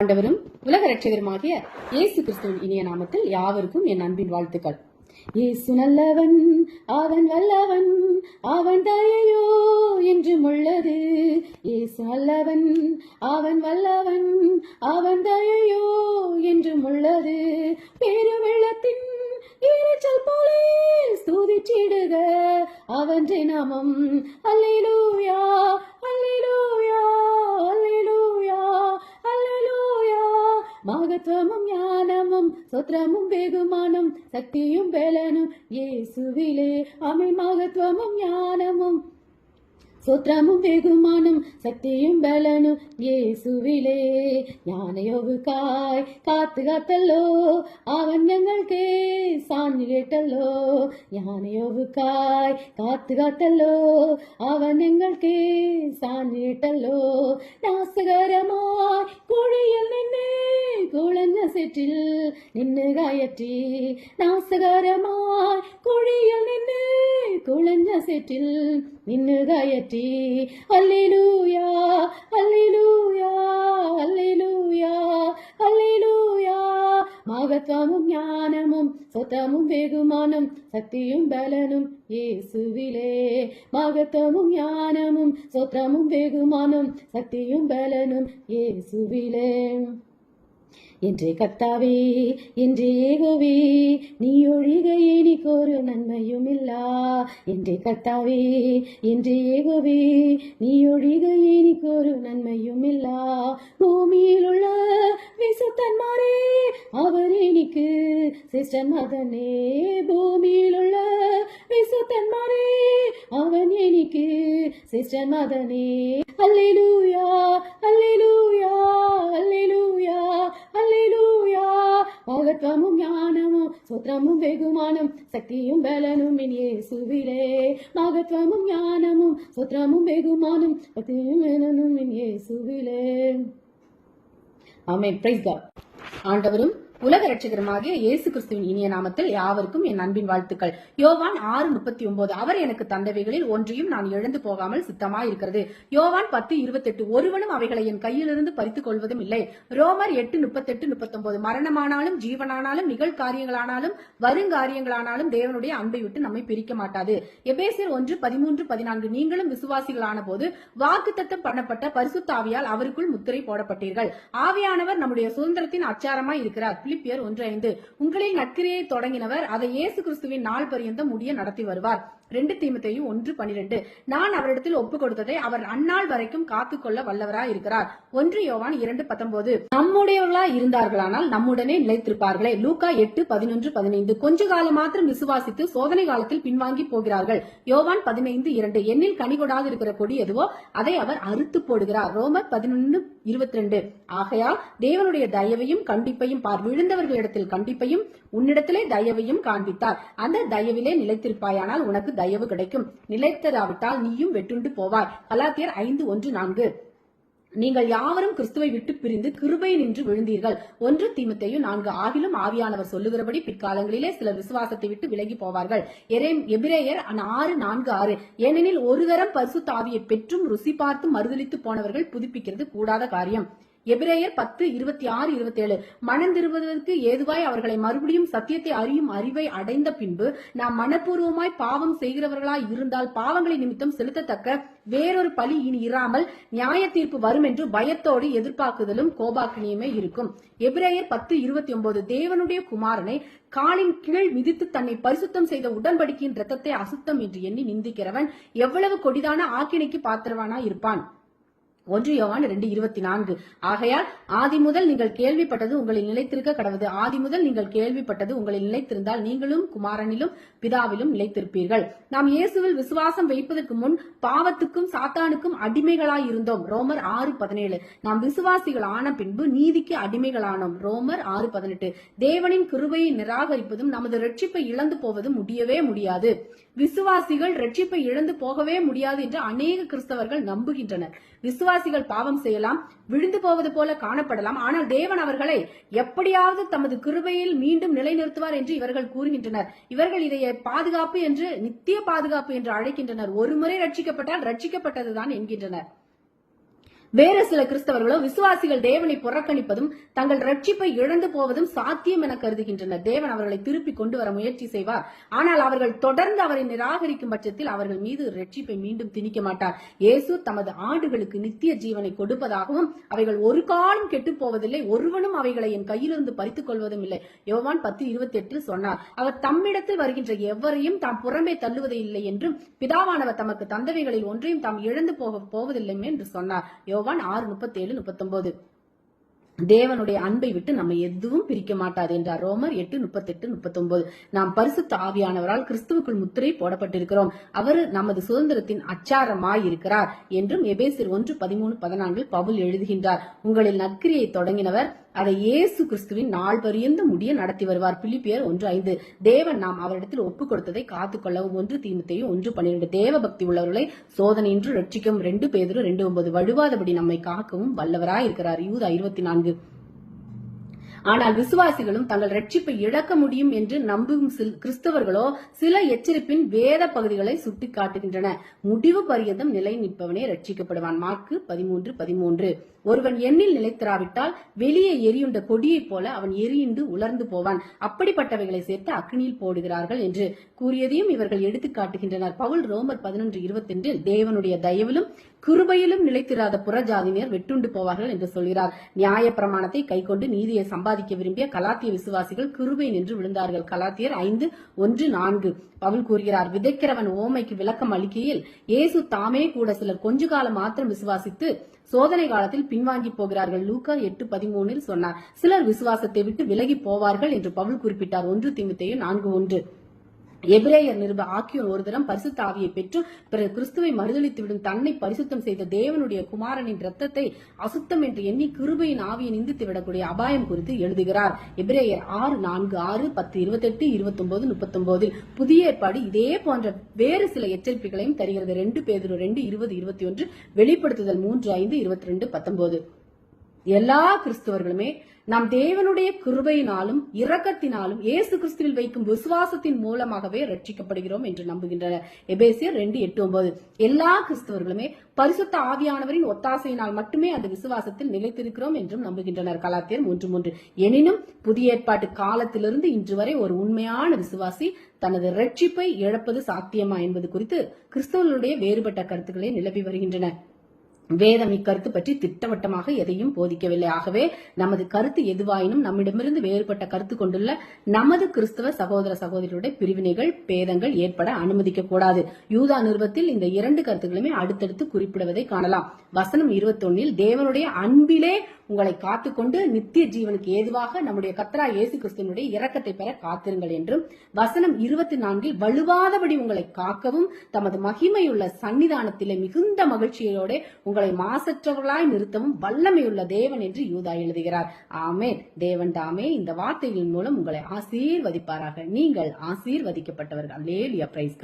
ஆண்டவரும் உலக ரட்சகருமாகிய இயேசு கிறிஸ்துவின் இனிய நாமத்தில் யாவருக்கும் என் அன்பின் வாழ்த்துக்கள். இயேசு நல்லவன் அவன் வல்லவன் அவன் தயையோ என்றும் உள்ளது. இயேசு நல்லவன் அவன் வல்லவன் அவன் தயையோ என்றும் உள்ளது. பெருவெள்ளத்தின் இறைச்சல் போலே சூதிச்சிடுக அவன் நாமம் அல்லேலூயா. யோகத்துவமும் ஞானமும் சொத்திரமும் வெகுமானம் சக்தியும் பலனும் இயேசுவிலே அமை மகத்துவமும் ஞானமும் സ്വത്രമും ബഹുമാനം ശക്തിയും ബലനും യേസുവിലേ ഞാനയോവുക്കായി കാത്തു കാത്തല്ലോ അവൻ ഞങ്ങൾക്ക് സാഞ്ഞു കേട്ടല്ലോ ഞാനയോവുക്കായി കാത്തു കാത്തല്ലോ അവൻ ഞങ്ങൾക്ക് സാഞ്ഞു കേട്ടല്ലോ രാസകരമായി കുഴിയിൽ നിന്നെ കുളഞ്ഞ സെറ്റിൽ നിന്ന് കയറ്റി നാസകരമായി കുഴിയിൽ നിന്ന് കുളഞ്ഞ സെറ്റിൽ നിന്ന് കയറ്റി അല്ലേലൂയാ അല്ലിലൂയ അല്ലിലൂയ അല്ലിലൂയ മഹത്വമും ജ്ഞാനമും സ്വത്തമും ബഹുമാനം ശക്തിയും ബലനും യേസുവിലേ. മഹത്വമും ജ്ഞാനമും സ്വത്തമും ബഹുമാനം ശക്തിയും ബലനും യേസുവിലേ. என்றே கத்தாவே என்றே ஏகோவே நீ ஒழிக எனக்கொரு நன்மையும் இல்லா என்றே கத்தாவே என்றே ஏகோவே நீ ஒழிக எனக்கொரு நன்மையும் இல்லா பூமியில் உள்ள விசுத்தன்மாரே அவர் எனக்கு சிஸ்டன் மதனே பூமியில் உள்ள விசுத்தன்மாரே அவன் எனக்கு சிஸ்டன் மதனே அல்லேலூயா அல்லேலூயா. ஞானமும் சூத்திரமும் வெகுமானம் சக்தியும் பலனும் என் இயேசுவிலே. மகத்துவமும் ஞானமும் சூத்திரமும் வெகுமானம் சக்தியும் பலனும் என் இயேசுவிலே. ஆமென். பிரைஸ் காட் ஆண்டவரும் உலக ரட்சகருமாகிய இயேசு கிறிஸ்துவின் இனிய நாமத்தில் யாவருக்கும் என் அன்பின் வாழ்த்துக்கள். யோவான் ஆறு முப்பத்தி ஒன்பது அவர் எனக்கு தந்தவைகளில் ஒன்றையும் நான் இழந்து போகாமல் சித்தமாய் இருக்கிறது யோவான் பத்து இருபத்தெட்டு ஒருவனும் அவைகளை என் கையிலிருந்து பறித்துக் கொள்வதும் இல்லை. ரோமர் எட்டு முப்பத்தெட்டு முப்பத்தொன்பது மரணமானாலும் ஜீவனானாலும் நிகழ்காரியங்களானாலும் வருங்காரியங்களானாலும் தேவனுடைய அன்பை விட்டு நம்மை பிரிக்க மாட்டாது. எபேசியர் ஒன்று பதிமூன்று பதினான்கு நீங்களும் விசுவாசிகளான போது வாக்குத்தத்தம் பண்ணப்பட்ட பரிசுத்தாவியால் அவருக்குள் முத்திரை போடப்பட்டீர்கள். ஆவியானவர் நம்முடைய சுதந்திரத்தின் அச்சாரமாய் இருக்கிறார் பிலிப்பியர் ஒன்று ஐந்து உங்களில் நற்கிரியை தொடங்கினவர் அதை இயேசு கிறிஸ்துவின் நாள் பரியந்தம் முடிய நடத்தி வருவார். ரெண்டு தீமத்தையும் ஒன்று பனிரெண்டு. நான் அவரிடத்தில் ஒப்பு கொடுத்ததை அவர் அந்நாள் வரைக்கும் காத்துக்கொள்ள வல்லவராய் இருக்கிறார். ஒன்று யோவான் இரண்டு பத்தொன்பது. நம்முடையவர்களா இருந்தார்களானால் நம்முடனே நிலைத்திருப்பார்களே. லூக்கா எட்டு பதினொன்று பதினைந்து. கொஞ்ச காலம் மாத்திரம் விசுவாசித்து சோதனை காலத்தில் பின்வாங்கி போகிறார்கள். யோவான் பதினைந்து இரண்டு. எண்ணில் கனிகொடாது இருக்கிற கொடி எதுவோ அதை அவர் அறுத்து போடுகிறார். ரோமர் பதினொன்னு இருபத்தி ரெண்டு ஆகையால் தேவனுடைய தயவையும் கண்டிப்பையும் பார். விழுந்தவர்களிடத்தில் கண்டிப்பையும் உன்னிடத்திலே தயவையும் காண்பித்தார். அந்த தயவிலே நிலைத்திருப்பாயானால் உனக்கு தயவு கிடைக்கும். நிலைத்தராவிட்டால் நீயும் வெட்டுண்டு போவாய். கலாத்தியர் ஐந்து ஒன்று நான்கு. நீங்கள் யாவரும் கிறிஸ்துவை விட்டு பிரிந்து கிருபை நின்று விழுந்தீர்கள். ஒன்று தீமத்தையும் நான்கு. ஆகிலும் ஆவியானவர் சொல்லுகிறபடி பிற்காலங்களிலே சிலர் விசுவாசத்தை விட்டு விலகி போவார்கள். எரேம்- எபிரேயர் ஆறு நான்கு ஆறு. ஏனெனில் ஒரு தரம் பரிசுத்த தாவியை பெற்றும் ருசி பார்த்து மறுதலித்து போனவர்கள் புதுப்பிக்கிறது கூடாத காரியம். எபிரேயர் பத்து இருபத்தி ஆறு இருபத்தி ஏழு மனம் திரும்புவதற்கு ஏதுவாய் அவர்களை மறுபடியும் சத்தியத்தை அறியும் அறிவை அடைந்த பின்பு நாம் மனப்பூர்வமாய் பாவம் செய்கிறவர்களாய் இருந்தால் பாவங்களை நிமித்தம் செலுத்தத்தக்க வேறொரு பழி இனி இராமல் நியாய தீர்ப்பு வரும் என்று பயத்தோடு எதிர்பார்க்குதலும் கோபாக்கினியுமே இருக்கும். எபிரேயர் பத்து இருபத்தி ஒன்பது. தேவனுடைய குமாரனை காலின் கீழ் மிதித்து தன்னை பரிசுத்தம் செய்த உடன்படிக்கையின் ரத்தத்தை அசுத்தம் என்று எண்ணி நிந்திக்கிறவன் எவ்வளவு கொடிதான ஆக்கினைக்கு பாத்திரவானா இருப்பான். ஒன்று யோவான் ரெண்டு இருபத்தி நான்கு. ஆகையால் ஆதி முதல் நீங்கள் கேள்விப்பட்டது உங்களை நிலைத்திருக்க கடவுது. ஆதி முதல் நீங்கள் கேள்விப்பட்டது உங்களை நிலைத்திருந்தால் நீங்களும் குமாரனிலும் பிதாவிலும் நிலைத்திருப்பீர்கள். நாம் இயேசுவில் விசுவாசம் வைப்பதற்கு முன் பாவத்துக்கும் சாத்தானுக்கும் அடிமைகளாய் இருந்தோம். ரோமர் ஆறு பதினேழு. நாம் விசுவாசிகள் ஆன பின்பு நீதிக்கு அடிமைகளானோம். ரோமர் ஆறு பதினெட்டு. தேவனின் கிருபையை நிராகரிப்பதும் நமது ரட்சிப்பை இழந்து போவதும் முடியவே முடியாது. விசுவாசிகள் ரட்சிப்பை இழந்து போகவே முடியாது என்று அநேக கிறிஸ்தவர்கள் நம்புகின்றனர். விசுவ விசுவாசிகள் பாவம் செய்யலாம் விழுந்து போவது போல காணப்படலாம். ஆனால் தேவன் அவர்களை எப்படியாவது தமது கிருபையில் மீண்டும் நிலைநிறுத்துவார் என்று இவர்கள் கூறுகின்றனர். இவர்கள் இதை பாதுகாப்பு என்று நித்திய பாதுகாப்பு என்று அழைக்கின்றனர். ஒருமுறை ரட்சிக்கப்பட்டால் ரட்சிக்கப்பட்டதுதான் என்கின்றனர். வேறு சில கிறிஸ்தவர்களோ விசுவாசிகள் தேவனை புறக்கணிப்பதும் தங்கள் ரட்சிப்பை இழந்து போவதும் சாத்தியம் என கருதுகின்றனர். தேவன் அவர்களை திருப்பி கொண்டு வர முயற்சி செய்வார். ஆனால் அவர்கள் தொடர்ந்து அவரை நிராகரிக்கும் பட்சத்தில் அவர்கள் மீது ரட்சிப்பை மீண்டும் திணிக்க மாட்டார். இயேசு தமது ஆடுகளுக்கு நித்திய ஜீவனை கொடுப்பதாகவும் அவைகள் ஒரு காலம் கெட்டு போவதில்லை. ஒருவனும் அவைகளை என் கையிலிருந்து பறித்துக் கொள்வதும் இல்லை யோவான் பத்து இருபத்தி எட்டில் சொன்னார் அவர் தம்மிடத்தில் வருகின்ற எவரையும் தாம் புறம்பே தள்ளுவதே இல்லை என்றும் பிதாவானவர் தமக்கு தந்தவைகளில் ஒன்றையும் தாம் இழந்து போக போவதில்லை என்று சொன்னார். யோவான் ஆறு முப்பத்தேழு முப்பத்தொம்போது. முப்பத்தொன்பது தேவனுடைய அன்பை விட்டு நம்ம எதுவும் பிரிக்க மாட்டாது என்றார். ரோமர் எட்டு முப்பத்தெட்டு முப்பத்தொன்பது நாம் பரிசுத்த ஆவியானவரால் கிறிஸ்துவுக்குள் முத்திரை போடப்பட்டிருக்கிறோம். அவர் நமது சுதந்திரத்தின் அச்சாரமாய் இருக்கிறார் என்றும் எபேசிர் ஒன்று பதிமூணு பதினான்கில் பவுல் எழுதுகின்றார். உங்களில் நற்கிரியை தொடங்கினவர் அதை இயேசு கிறிஸ்துவின் நாள் பரியந்த முடிய நடத்தி வருவார். பிலிப்பியர் ஒன்று ஐந்து. தேவன் நாம் அவரிடத்தில் ஒப்புக் கொடுத்ததை காத்துக்கொள்ளவும். ஒன்று தீமத்தையும் ஒன்று பன்னிரண்டு. தேவ பக்தி உள்ளவர்களை சோதனையின்றி ரட்சிக்கும். ரெண்டு பேதரும் ரெண்டு ஒன்பது. வழுவாதபடி நம்மை காக்கவும் வல்லவராய் இருக்கிறார் யூதா இருபத்தி நான்கு ஆனால் விசுவாசிகளும் தங்கள் ரட்சிப்பை இழக்க முடியும் என்று நம்பும் கிறிஸ்தவர்களோ சில எச்சரிப்பின் வேத பகுதிகளை சுட்டிக்காட்டுகின்றன. முடிவு பரியந்தம் நிலை நிற்பவனே ரட்சிக்கப்படுவான். மார்க்கு பதிமூன்று பதிமூன்று. ஒருவன் எண்ணில் நிலைத்திராவிட்டால் வெளியே எரியுண்ட கொடியைப் போல அவன் எரியுண்டு உலர்ந்து போவான். அப்படிப்பட்டவைகளை சேர்த்து அக்னியில் போடுகிறார்கள் என்று கூறியதையும் இவர்கள் எடுத்துக் காட்டுகின்றனர் பவுல் ரோமர் பதினொன்று இருபத்தி தேவனுடைய தயவிலும் கிருபையிலும் நிலைத்திராத புறஜாதியினர் வெட்டுண்டு போவார்கள் என்று சொல்கிறார். நியாய பிரமாணத்தை கைக்கொண்டு நீதியை சம்பாதிக்க விரும்பிய கலாத்திய விசுவாசிகள் கிருபை நின்று விழுந்தார்கள். கலாத்தியர் ஐந்து ஒன்று நான்கு. பவுல் கூறுகிறார் விதைக்கிறவன் ஓமைக்கு விளக்கம் அளிக்கையில் இயேசு தாமே கூட சிலர் கொஞ்ச காலம் மாத்திரம் விசுவாசித்து சோதனை காலத்தில் பின்வாங்கி போகிறார்கள். லூக்கா எட்டு பதிமூனில் சொன்னார் சிலர் விசுவாசத்தை விட்டு விலகி போவார்கள் என்று பவுல் குறிப்பிட்டார். ஒன்று திமுத்தையும் நான்கு ஒன்று. எபிரேயர் நிருப ஆக்கியோர் ஒரு தரம் பரிசுத்த ஆவியை பெற்று பிற கிறிஸ்துவை மறுதளித்துவிடும் தன்னை பரிசுத்தம் செய்த தேவனுடைய குமாரனின் ரத்தத்தை அசுத்தம் என்று எண்ணி கிருபையின் ஆவியை நிந்தித்து விடக்கூடிய அபாயம் குறித்து எழுதுகிறார். எபிரேயர் ஆறு நான்கு ஆறு பத்து இருபத்தெட்டு இருபத்தொன்பது முப்பத்தொன்பதில் புதிய ஏற்பாடு இதே போன்ற வேறு சில எச்சரிப்புகளையும் தருகிறது. ரெண்டு பேதுரு ரெண்டு இருபது இருபத்தி ஒன்று வெளிப்படுத்துதல் மூன்று ஐந்து இருபத்தி ரெண்டு பத்தொன்பது எல்லா கிறிஸ்தவர்களுமே நாம் தேவனுடைய கிருபையினாலும் இரக்கத்தினாலும் இயேசு கிறிஸ்துவில் வைக்கும் விசுவாசத்தின் மூலமாகவே ரட்சிக்கப்படுகிறோம் என்று நம்புகின்றனர் எபேசியர் ரெண்டு எட்டு ஒன்பது. எல்லா கிறிஸ்தவர்களுமே பரிசுத்த ஆவியானவரின் ஒத்தாசையினால் மட்டுமே அந்த விசுவாசத்தில் நிலைத்திருக்கிறோம் என்றும் நம்புகின்றனர். கலாத்தியர் மூன்று மூன்று. எனினும் புதிய ஏற்பாட்டு காலத்திலிருந்து இன்று வரை ஒரு உண்மையான விசுவாசி தனது ரட்சிப்பை இழப்பது சாத்தியமா என்பது குறித்து கிறிஸ்தவர்களுடைய வேறுபட்ட கருத்துக்களை நிலவி வருகின்றன. வேதம் இக்கருத்து பற்றி திட்டவட்டமாக எதையும் போதிக்கவில்லை. ஆகவே நமது கருத்து எதுவாயினும் நம்மிடமிருந்து வேறுபட்ட கருத்து கொண்டுள்ள நமது கிறிஸ்தவ சகோதர சகோதரியுடைய பிரிவினைகள் பேதங்கள் ஏற்பட அனுமதிக்க கூடாது. யூதா நிறுவத்தில் இந்த இரண்டு கருத்துக்களுமே அடுத்தடுத்து குறிப்பிடுவதை காணலாம். வசனம் இருபத்தொன்னில் தேவனுடைய அன்பிலே உங்களை காத்துக்கொண்டு நித்திய ஜீவனுக்கு ஏதுவாக நம்முடைய கத்ரா இயேசு கிறிஸ்துவனுடைய இரக்கத்தை பெற காத்திருங்கள் என்றும் வசனம் இருபத்தி நான்கில் வலுவாதபடி உங்களை காக்கவும் தமது மகிமையுள்ள சன்னிதானத்திலே மிகுந்த மகிழ்ச்சியோட உங்களை மாசற்றவர்களாய் நிறுத்தவும் வல்லமையுள்ள தேவன் என்று யூதா எழுதுகிறார். ஆமே தேவன் தாமே இந்த வார்த்தைகளின் மூலம் உங்களை ஆசீர்வதிப்பாராக. நீங்கள் ஆசீர்வதிக்கப்பட்டவர்கள். லேலியா பிரைஸ்